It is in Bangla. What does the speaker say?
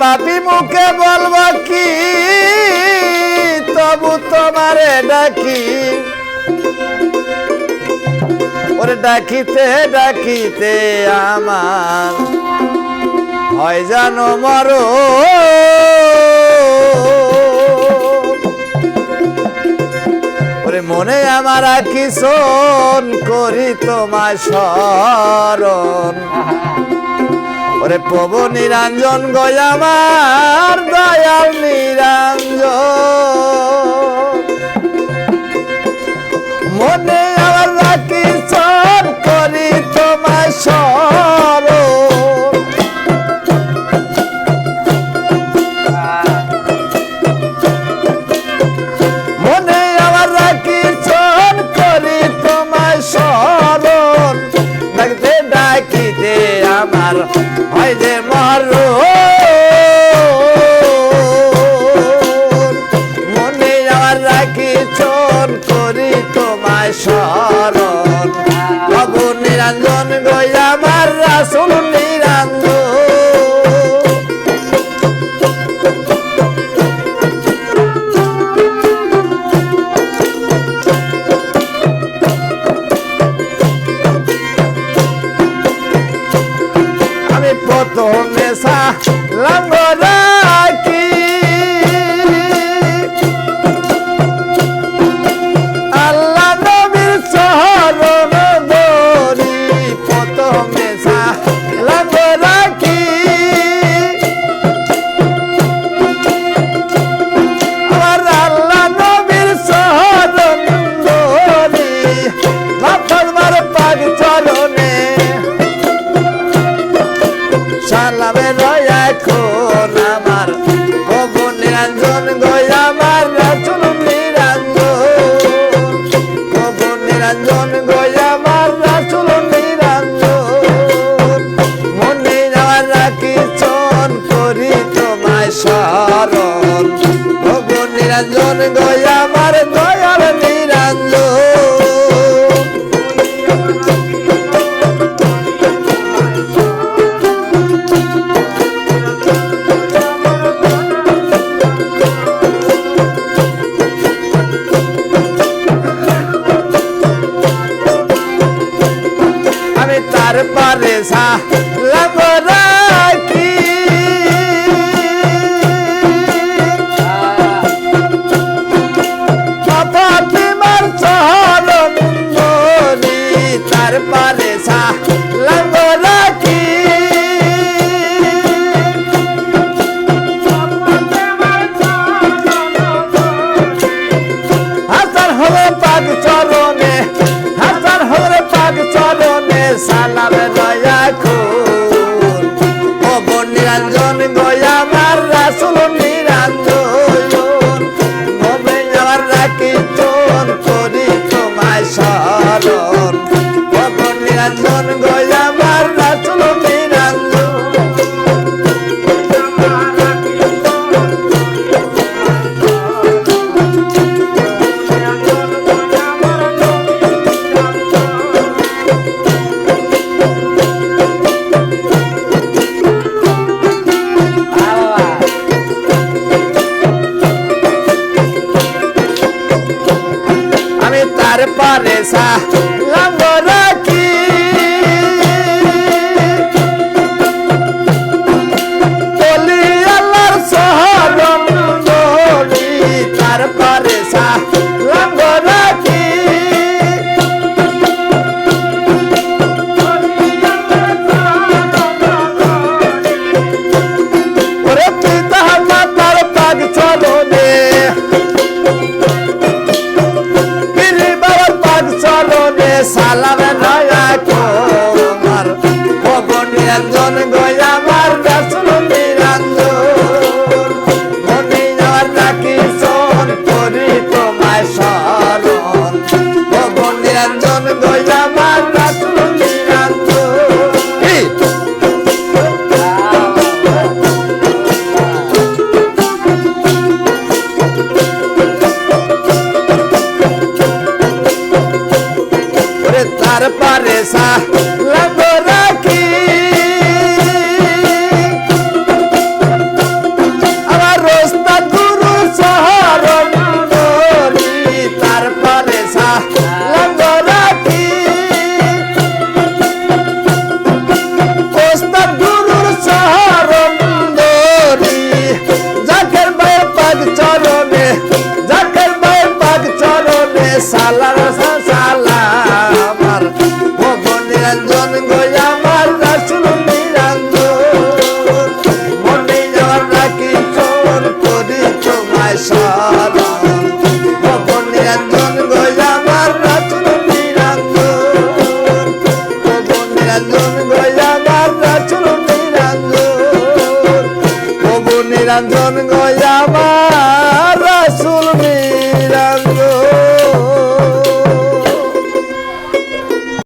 পাপি মুখে বলব কি? তবু তোমারে ডাকি। ওরে ডাকিতে ডাকিতে আমার হয় জানো মরো। ওরে মনে আমার আকিসন করি তোমার শরণ ওরে পবন নিরঞ্জন গয়ামা নিরঞ্জন করি তোমায় শরণ। বাবু নিরঞ্জন গই আমার রাসুল নিরঞ্জন। আমি প্রথম সা লাঙ্গরা সা লাগরাকি কত তোমার চরণ মরি তার পারে সা লাগরাকি হাজার হলো পাগ চরণে, হাজার হলো পাগ তার পারে সা লাঙ্গ রাখি cabeza la por aquí. Abarros tan duros, ahora no cabeza la por aquí. Costa duros, ahora no Jacker by Pag Chorone, Jacker by Pag Chorone, Sala. আমার রাসুল নিরঞ্জন প্রভু নিরঞ্জন গোয়া